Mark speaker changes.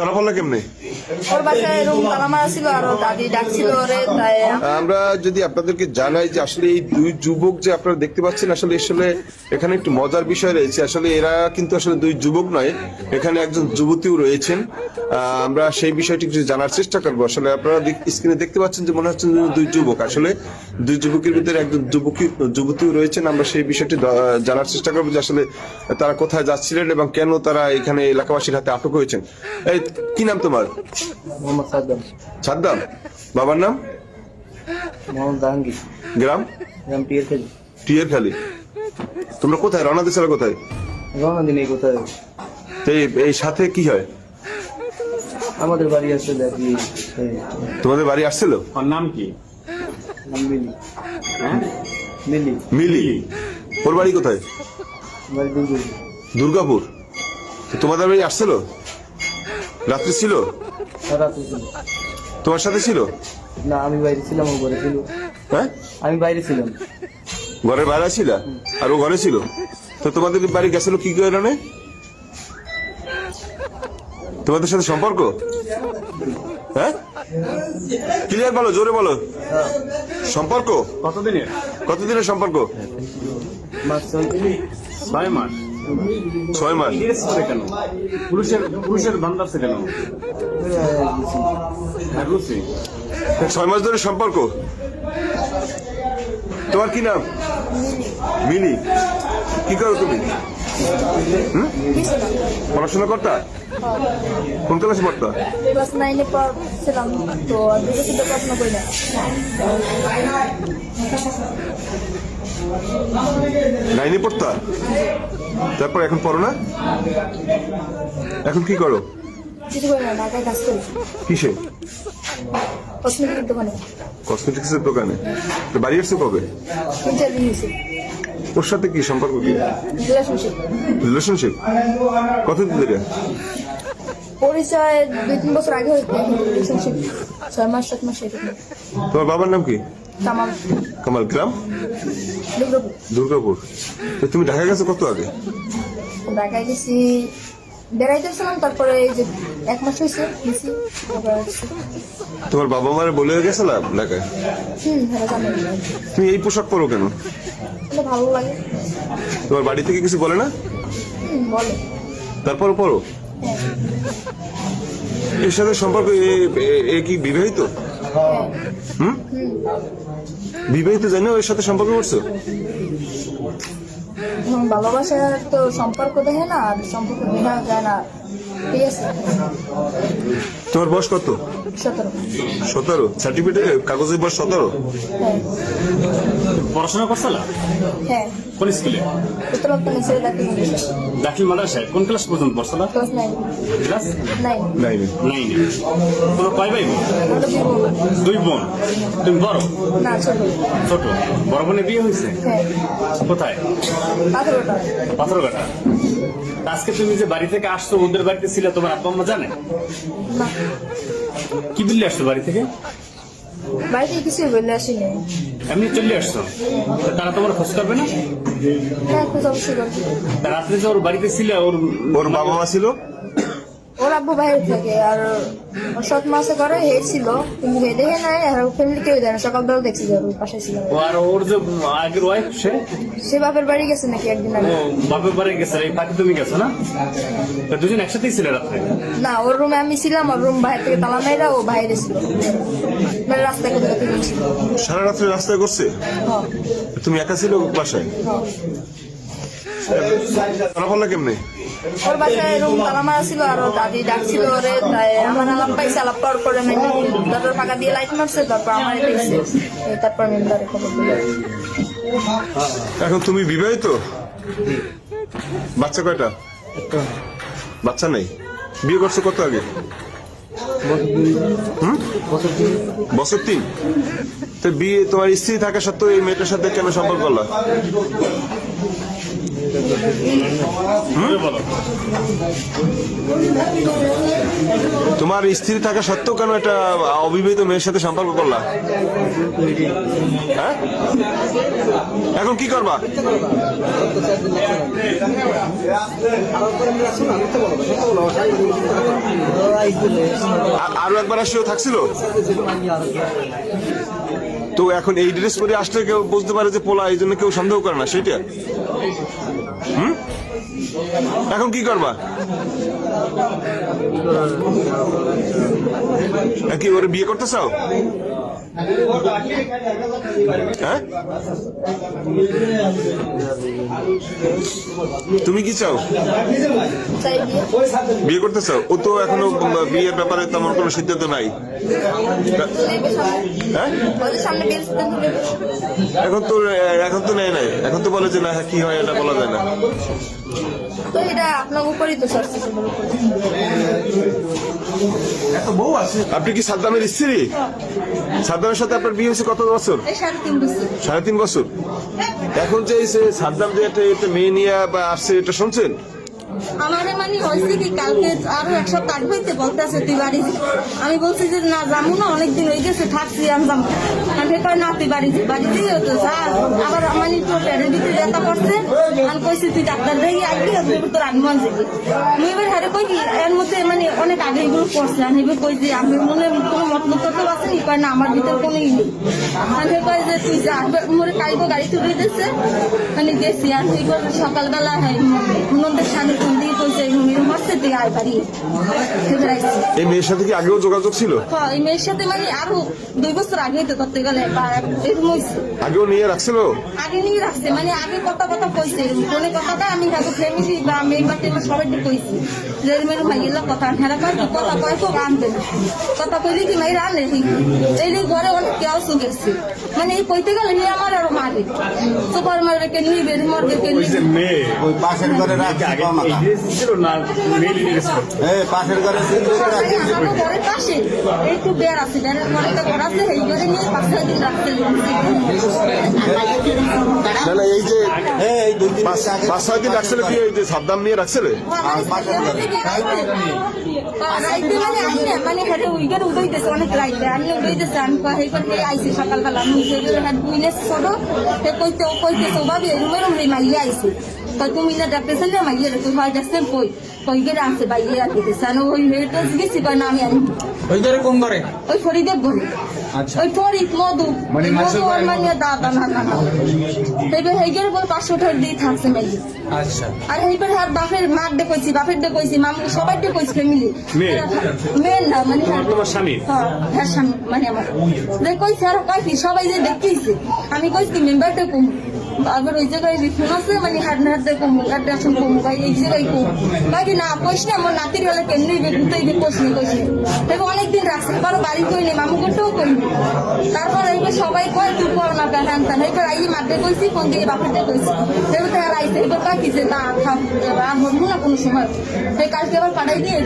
Speaker 1: ধরা পড়ল কেমনে? আমরা যদি আপনাদেরকে জানাই যে আসলে এই দুই যুবক যে আপনারা দেখতে পাচ্ছেন, আসলে আসলে এখানে একটু মজার বিষয় রয়েছে। আসলে এরা কিন্তু আসলে দুই যুবক নয়, এখানে একজন যুবতীও রয়েছেন। আমরা সেই বিষয়টি কিছু জানার চেষ্টা করব। আসলে আপনারা স্ক্রিনে দেখতে পাচ্ছেন যে মনে হচ্ছে দুই যুবক। আসলে দুই যুবকের ভিতরে একজন যুবকী, যুবতীও রয়েছেন। আমরা সেই বিষয়টি জানার চেষ্টা করব যে আসলে তারা কোথায় যাচ্ছিলেন এবং কেন তারা এখানে এলাকাবাসীর হাতে আটক হয়েছেন। এই, কি নাম তোমার?
Speaker 2: মোহাম্মদ সাদ্দাম।
Speaker 1: সাদ্দাম বাবার নাম?
Speaker 2: মোহাম্মদ জাহাঙ্গীর।
Speaker 1: গ্রাম?
Speaker 2: গ্রাম টিয়ার খেলি।
Speaker 1: টিয়ার খালি। তোমরা কোথায়? রওনা দিয়েছিল কোথায়?
Speaker 2: রওনা দিন কোথায়?
Speaker 1: এই- এই সাথে কি হয়?
Speaker 2: আমাদের বাড়ি আছে দেখি এই,
Speaker 1: তোমাদের বাড়ি আসছিল?
Speaker 3: ওর নাম কি?
Speaker 2: নাম মিলি।
Speaker 3: হ্যাঁ?
Speaker 2: মিলি।
Speaker 1: মিলি? ওর বাড়ি কোথায়? দুর্গাপুর। তো তোমাদের বাড়ি আসছিল? রাত্রি ছিল? তোমার সাথে ছিল?
Speaker 2: না আমি বাইরে ছিলাম ও ঘরে ছিল।
Speaker 1: হ্যাঁ?
Speaker 2: আমি বাইরে ছিলাম।
Speaker 1: ঘরের বাইরে ছিল? আর ও ঘরে ছিল? তো তোমাদের বাড়ি গেছিল কি কারণে? তোমাদের সাথে সম্পর্ক? হ্যাঁ? ক্লিয়ার বলো জোরে বলো। সম্পর্ক?
Speaker 3: কতদিনের?
Speaker 1: কতদিনের সম্পর্ক?
Speaker 3: ছয় মাস।
Speaker 1: ছয় মাস।
Speaker 3: জিজ্ঞেস করে কেন পুরুষের পুরুষের ধান্দা আছে কেন? রুচি
Speaker 1: ছয় মাস ধরে সম্পর্ক? তোমার কি নাম? মিনি কি করো তুমি? পড়াশোনা করতা? কোন ক্লাসে পড়তা?
Speaker 4: পড়ছিলাম তো দুটো শুধু পড়াশোনা করি না
Speaker 1: নাইনে পড়তা? তারপর এখন পড়ো না? এখন কি করো?
Speaker 4: কিছু করি না ঢাকায় কাজ করি।
Speaker 1: কিসে?
Speaker 4: কসমেটিক দোকানে।
Speaker 1: কসমেটিক্সের দোকানে। তো বাড়ি আসছো কবে?
Speaker 4: তিন চার দিন হয়েছে।
Speaker 1: ওর সাথে কি সম্পর্ক কি?
Speaker 4: রিলেশনশিপ
Speaker 1: রিলেশনশিপ কতদিন ধরে?
Speaker 4: পরিচয় দুই তিন বছর আগে হয়েছে রিলেশনশিপ ছয় মাস সাত মাস এরকম।
Speaker 1: তোমার বাবার নাম কি?
Speaker 4: তামাম
Speaker 1: কামাল গ্রাম?
Speaker 4: দুর্গাপুর।
Speaker 1: দুর্গাপুর। তো তুমি ঢাকা গেছো কত আগে?
Speaker 4: ঢাকায় গেছি বেড়াইতেছিলাম তারপরে এই যে এক মাস হয়েছে গেছি
Speaker 1: তোমার বাবা মারে বলে গেছিলাম ঢাকায়?
Speaker 4: হুম হ্যাঁ
Speaker 1: তুমি এই পোশাক পরো কেন?
Speaker 4: এটা ভালো লাগে।
Speaker 1: তোমার বাড়ি থেকে কিছু বলে না?
Speaker 4: হুম বলে।
Speaker 1: তারপর
Speaker 4: হ্যাঁ
Speaker 1: এর সাথে সম্পর্ক এ- কি বিবাহিত? হুম? বিবাহিত জানো এর সাথে সম্পর্ক করছ?
Speaker 4: এবং ভালোবাসার তো সম্পর্ক দেখে না আর সম্পর্ক দেখা যায় না। ঠিক আছে?
Speaker 1: তোমার বয়স কত?
Speaker 4: সতেরো।
Speaker 1: সতেরো? সার্টিফিকেট কাগজের বয়স সতেরো?
Speaker 4: হ্যাঁ।
Speaker 3: পড়াশোনা করছিল?
Speaker 4: হ্যাঁ।
Speaker 3: কোন স্কুলে? দাখিল মাদ্রাসায় কোন ক্লাস পর্যন্ত পড়ছিল?
Speaker 4: Class
Speaker 3: class? তোমার কয় ভাই বোন? দুই বোন। তুমি বড়?
Speaker 4: না ছোট।
Speaker 3: ছোট। বড় বোনের বিয়ে হয়েছে?
Speaker 4: হ্যাঁ।
Speaker 3: কোথায়? পাথরঘাটা। আজকে তুমি যে বাড়ি থেকে আসছো ওদের বাড়িতে ছিলে তোমার আব্বা আম্মা জানে?
Speaker 4: না।
Speaker 3: কি বললে আসছো বাড়ি থেকে?
Speaker 4: বাড়িতে কিছু বলে আসিনি
Speaker 3: এমনি চলে আসছো? তা তারা তোমার খোঁজ করবে না?
Speaker 4: হ্যাঁ খোঁজ অবশ্যই করব।
Speaker 3: তা রাত্রে যে ওর বাড়িতে ছিলে ওর
Speaker 1: ওর বাবা মা ছিল?
Speaker 4: আব্বু বাইরে থাকে আর সৎ মাসে করে হে ছিল কিন্তু হে দেখে নাই আর ফ্যামিলি কেউ দেয় না। সকালবেলা দেখছি যে ওর পাশে ছিল।
Speaker 3: ও আর ওর যে আগের ওয়াইফ সে?
Speaker 4: সে বাপের বাড়ি গেছে নাকি একদিন আগে।
Speaker 3: ও বাপের বাড়ি গেছে এই ফাঁকে তুমি গেছো না? তা দুজন একসাথেই ছিলে রাত্রে?
Speaker 4: না ওর রুমে আমি ছিলাম ওর রুম বাইরে থেকে তালা মেয়েরা ও বাইরে ছিল। মানে রাস্তায় কোথাও ছিল।
Speaker 1: সারা রাত্রে রাস্তায় করছে?
Speaker 4: হ্যাঁ।
Speaker 1: তুমি একা ছিল বাসায়?
Speaker 4: হ্যাঁ।
Speaker 1: ধরা পড়লা কেমনে?
Speaker 4: ওর বাসায় রুম তালা মারা ছিল আর দাদি ডাকছিল ওরে তাই আমার আলাপ পাইছে আলাপ পাওয়ার পরে তারপর ফাঁকা দিয়ে লাইট মারছে তারপর আমার দেখছে এই তারপর মেম্বারে খবর দিল
Speaker 1: এখন তুমি বিবাহিত? বাচ্চা কয়টা? বাচ্চা নেই? বিয়ে করছ কত আগে?
Speaker 2: বছর
Speaker 1: তিন। তো বিয়ে তোমার স্ত্রী থাকা সত্ত্বেও এই মেয়েটার সাথে কেন সম্পর্ক করলা
Speaker 3: বলো
Speaker 1: তোমার স্ত্রী থাকা সত্ত্বেও কেন একটা অবিবাহিত মেয়ের সাথে সম্পর্ক করলা? হ্যাঁ? এখন কি করবা? আরও একবার আসলেও থাকছিল? তো এখন এই ড্রেস পরে আসলে কেউ বুঝতে পারে যে পোলা এই জন্য কেউ সন্দেহ করে না সেটা হুম? এখন কি করবা? কি, ওরে বিয়ে করতে চাও? হ্যাঁ? তুমি কি চাও? বিয়ে করতে চাও? ও তো এখনও বিয়ের ব্যাপারে তেমন কোনো সিদ্ধান্ত নাই। হ্যাঁ? এখন তো এখন তো নেয় নাই। এখন তো বলে যে না হ্যাঁ কি হয় এটা বলা যায় না।
Speaker 4: তো এটা আপনার উপরই তো স্যার
Speaker 1: আপনি কি সাদ্দামের স্ত্রী? সাদ্দামের সাথে আপনার বিয়ে হয়েছে কত বছর?
Speaker 4: সাড়ে তিন বছর।
Speaker 1: এখন যে এই যে সাদ্দাম যে একটা একটা মেয়ে নিয়ে বা আসছে এটা শুনছেন?
Speaker 5: আমারে মানে হয়েছে কি কালকে আরও এক সপ্তাহ আগে হইতে বলতেছে তুই বাড়ি। আমি বলছি যে না যাব না অনেকদিন হয়ে গেছে থাকছি আমি যাব আমি কয় না তুই বাড়ি বাড়ি দিয়ে তো আবার মানে তো পেটের ভিতরে করছে আমি কইছি তুই ডাক্তার দেখি আসবি তোর আগমন আমি এবার হারে কই এর মধ্যে মানে অনেক আগে এগুলো করছে আমি এবার কই যে আমি মনে কোনো মতলব তো আছে নি কয় না আমার ভিতরে কোনো ই আমি কই যে তুই যা মোরে কাইবো গাড়ি তুলে দিচ্ছে আমি গেছি আর তুই সকালবেলা হয় ফোন দিয়ে কইছে এরকম হচ্ছে তুই আয় বাড়ি। ফের আইছি।
Speaker 1: এই মেয়ের সাথে কি আগেও যোগাযোগ ছিল?
Speaker 5: হ্যাঁ, এই মেয়ের সাথে মানে আরও দুই বছর আগে তো করতে গেলে
Speaker 1: আগেও নিয়ে রাখছিল?
Speaker 5: আগে নিয়ে রাখছে মানে আগে কথা কথা কইছে। ফোনে কথাটা আমি কাকু ফ্যামিলি বা মেয়ে বাড়িতে আমার সবাইকে কইছি। যে মেয়ের মাইয়ের কথা হেরা কয় কি কথা কয় তো আনবে। কথা কইলে কি মাইরা আনে এই যে ঘরে অনেক কেউ গেছে। মানে এই কইতে গেলে নিয়ে আমার আরও মারে। সুপার মারবে কে নিবে মরবে কে নিবে।
Speaker 3: মেয়ে
Speaker 6: ওই পাশের ঘরে রাখছি
Speaker 3: আগে ড্রেস ছিল। না
Speaker 6: পাশের ঘরে
Speaker 5: পাশে আছে ঘরে ঘর আছে এই ঘরে নিয়ে ছয় দিন রাখতে
Speaker 1: না না এই যে
Speaker 6: এই এই দুই দিন
Speaker 1: পাঁচ ছয় দিন রাখছিল কি এই যে সাদ্দাম নিয়ে রাখছিল?
Speaker 5: মানে আইনে মানে হেঁটে অনেক রাইতে। আমি আমি আইছি সকালবেলা। আমি ছোট। কইতে ও রুমের রুমে মাইয়া আইছে। কই তুমি না ডাকতেছেন না মাইয়া তুই হয় যাচ্ছেন কই কই গেলে দিতেছে আমি ওই হেটা গেছি কয় না আমি আনি
Speaker 7: ওই ধরে কোন করে
Speaker 5: ওই ফরিদের ঘরে। ওই ফরিদ মধু।
Speaker 7: মানে মাছের
Speaker 5: মধু আর মানে দাদা না না না এইবার হেগের বল পাঁচশো টাকা দিয়ে থাকছে
Speaker 7: আচ্ছা।
Speaker 5: আর এইবার হার বাপের মার ডে কইছি বাপের ডে কইছি মামু সবাই ডে কইছি ফ্যামিলি
Speaker 3: মেয়ে?
Speaker 5: মেয়ে না মানে
Speaker 3: তোমার তোমার স্বামী?
Speaker 5: হ্যাঁ হ্যাঁ স্বামী মানে আমার। যে কইছে আর কয় কি সবাই যে দেখতেইছে আমি কইছি মেম্বারটা কম। আবার ওই জায়গায় ফোন আছে মানে হাট না হাট কম হাট আসুন কম এই জায়গায় কম বাকি না কইস না আমার নাতির হলে কেমনি গুতাই বে কইস না কইস দেখো, অনেকদিন রাখছে এবার বাড়ি কই নি মামু করতেও কই তারপর এইবার সবাই কয় তুই কর না হ্যান ত্যান। এইবার আই মাঠে কইছি, কোন দিয়ে কইছি। এবার তার আইছে এবার কয় কি যে, না এবার আর হব না কোনো সময়। কালকে আবার পাঠাই দিয়ে